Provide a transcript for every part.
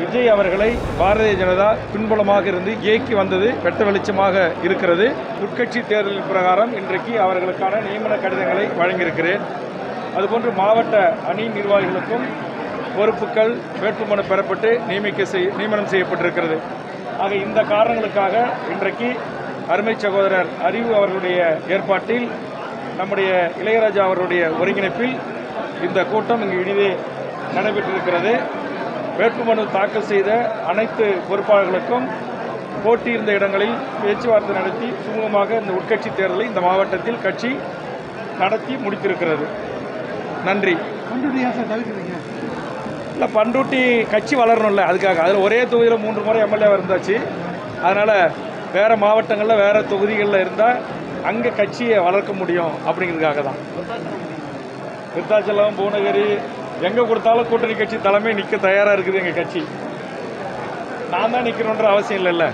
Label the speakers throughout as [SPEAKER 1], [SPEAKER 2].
[SPEAKER 1] விஜய் அவர்களை பாரதிய ஜனதா பின்புலமாக இருந்து இயக்கி வந்தது வெட்ட வெளிச்சமாக இருக்கிறது. உட்கட்சி தேர்தலின் பிரகாரம் இன்றைக்கு அவர்களுக்கான நியமன கடிதங்களை வழங்கியிருக்கிறேன். அதுபோன்று மாவட்ட அணி நிர்வாகிகளுக்கும் பொறுப்புகள் வேட்புமனு பெறப்பட்டு நியமிக்க செய் நியமனம் செய்யப்பட்டிருக்கிறது. ஆக இந்த காரணங்களுக்காக இன்றைக்கு அருமை சகோதரர் அறிவு அவர்களுடைய ஏற்பாட்டில் நம்முடைய இளையராஜா அவருடைய ஒருங்கிணைப்பில் இந்த கூட்டம் இங்கு இனிதே நடைபெற்றிருக்கிறது. வேட்புமனு தாக்கல் செய்த அனைத்து பொறுப்பாளர்களுக்கும் போட்டியிருந்த இடங்களில் பேச்சுவார்த்தை நடத்தி சுமூகமாக இந்த உட்கட்சி தேர்தலை இந்த மாவட்டத்தில் கட்சி நடத்தி முடித்திருக்கிறது. நன்றி. இல்லை பண்ருட்டி கட்சி வளரணும்ல அதுக்காக. அதில் ஒரே தொகுதியில் மூன்று முறை எம்எல்ஏ இருந்தாச்சு அதனால் வேறு மாவட்டங்களில் வேறு தொகுதிகளில் இருந்தால் அங்கே கட்சியை வளர்க்க முடியும் அப்படிங்கிறதுக்காக தான். விருத்தாச்சலம் பூனகிரி எங்கே கொடுத்தாலும் கூட்டணி கட்சி தலைமை நிற்க தயாராக இருக்குது எங்கள் கட்சி. நான் தான் நிற்கணுன்ற அவசியம் இல்லைல்ல.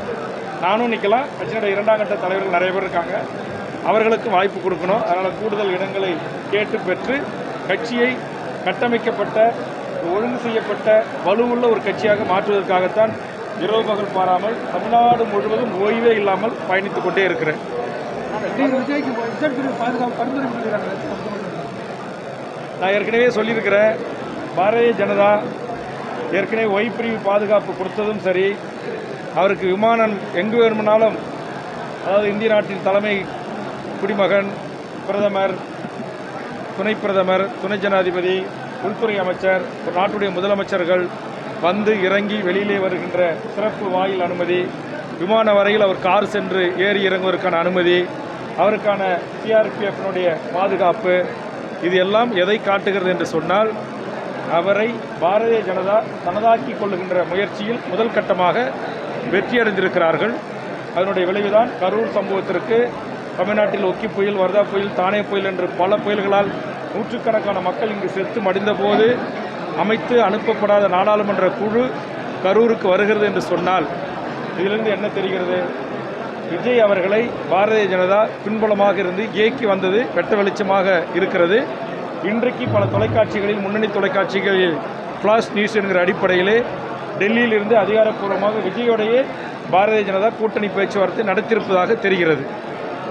[SPEAKER 1] நானும் நிற்கலாம் கட்சியினுடைய இரண்டாம் கட்ட தலைவர்கள் நிறைய பேர் இருக்காங்க. அவர்களுக்கு வாய்ப்பு கொடுக்கணும். அதனால் கூடுதல் இடங்களை கேட்டு பெற்று கட்சியை கட்டமைக்கப்பட்ட ஒழுங்கு செய்யப்பட்ட வலுவுள்ள ஒரு கட்சியாக மாற்றுவதற்காகத்தான் இரவு பகல் பாராமல் தமிழ்நாடு முழுவதும் ஓய்வே இல்லாமல் பயணித்துக் கொண்டே இருக்கிறேன்
[SPEAKER 2] விஜய் விஜய்க்கு ரிசல்ட் பிரிவு பாதுகாப்பு பரிந்துரை பண்ணிக்கிறாங்க
[SPEAKER 1] நான் ஏற்கனவே சொல்லியிருக்கிறேன் பாரதிய ஜனதா ஏற்கனவே ஒய் பிரிவு பாதுகாப்பு கொடுத்ததும் சரி அவருக்கு விமானம் எங்கு வேணுமானாலும் அதாவது இந்திய நாட்டின் தலைமை குடிமகன் பிரதமர் துணை பிரதமர் துணை ஜனாதிபதி உள்துறை அமைச்சர் நாட்டுடைய முதலமைச்சர்கள் வந்து இறங்கி வெளியிலே வருகின்ற சிறப்பு வாயில் அனுமதி விமான வரையில் அவர் கார் சென்று ஏறி இறங்குவதற்கான அனுமதி அவருக்கான சிஆர்பிஎஃப்னுடைய பாதுகாப்பு இது எல்லாம் எதை காட்டுகிறது என்று சொன்னால் அவரை பாரதிய ஜனதா தனதாக்கி கொள்ளுகின்ற முயற்சியில் முதல் கட்டமாக வெற்றியடைந்திருக்கிறார்கள். அதனுடைய விளைவுதான் கரூர் சம்பவத்திற்கு தமிழ்நாட்டில் ஒக்கி புயல் வர்தா புயல் தானே புயல் என்று பல புயல்களால் நூற்றுக்கணக்கான மக்கள் இங்கு செத்து மடிந்தபோது அமைத்து அனுப்பப்படாத நாடாளுமன்ற குழு கரூருக்கு வருகிறது என்று சொன்னால் இதிலிருந்து என்ன தெரிகிறது? விஜய் அவர்களை பாரதிய ஜனதா பின்புலமாக இருந்து இயக்கி வந்தது வெட்ட வெளிச்சமாக இருக்கிறது. இன்றைக்கு பல தொலைக்காட்சிகளில் முன்னணி தொலைக்காட்சிகளில் ஃப்ளாஷ் நியூஸ் என்கிற அடிப்படையிலே டெல்லியிலிருந்து அதிகாரப்பூர்வமாக விஜயோடையே பாரதிய ஜனதா கூட்டணி பேச்சுவார்த்தை நடத்தியிருப்பதாக தெரிகிறது.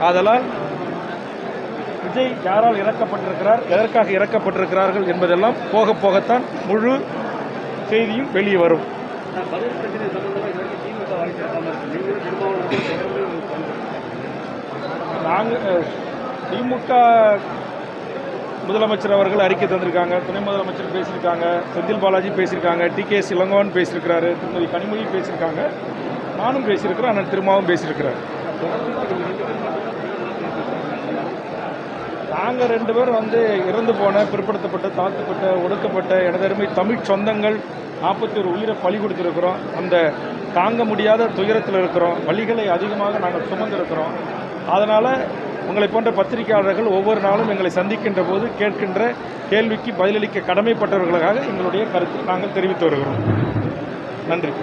[SPEAKER 1] ஆதலால் விஜய் யாரால் இறக்கப்பட்டிருக்கிறார் எதற்காக இறக்கப்பட்டிருக்கிறார்கள் என்பதெல்லாம் போக போகத்தான் முழு செய்தியும் வெளியே வரும். நாங்கள் திமுக முதலமைச்சர் அவர்கள் அறிக்கை தந்திருக்காங்க. துணை முதலமைச்சர் பேசியிருக்காங்க. செந்தில் பாலாஜி பேசியிருக்காங்க. டி கே இளங்கோவன் பேசியிருக்கிறாரு. திருமதி கனிமொழி பேசியிருக்காங்க. நானும் பேசியிருக்கிறேன். அண்ணன் திருமாவும் பேசியிருக்கிறார். நாங்கள் ரெண்டு பேரும் வந்து இறந்து போன பிற்படுத்தப்பட்ட தாழ்த்தப்பட்ட ஒடுக்கப்பட்ட எனதருமை தமிழ் சொந்தங்கள் நாற்பத்தி ஒரு உயிரை பலி கொடுத்துருக்குறோம். அந்த தாங்க முடியாத துயரத்தில் இருக்கிறோம். வழிகளை அதிகமாக நாங்கள் சுமந்திருக்கிறோம். அதனால் உங்களை போன்ற பத்திரிகையாளர்கள் ஒவ்வொரு நாளும் எங்களை சந்திக்கின்ற போது கேட்கின்ற கேள்விக்கு பதிலளிக்க கடமைப்பட்டவர்களுக்காக எங்களுடைய கருத்தை நாங்கள் தெரிவித்து வருகிறோம். நன்றி.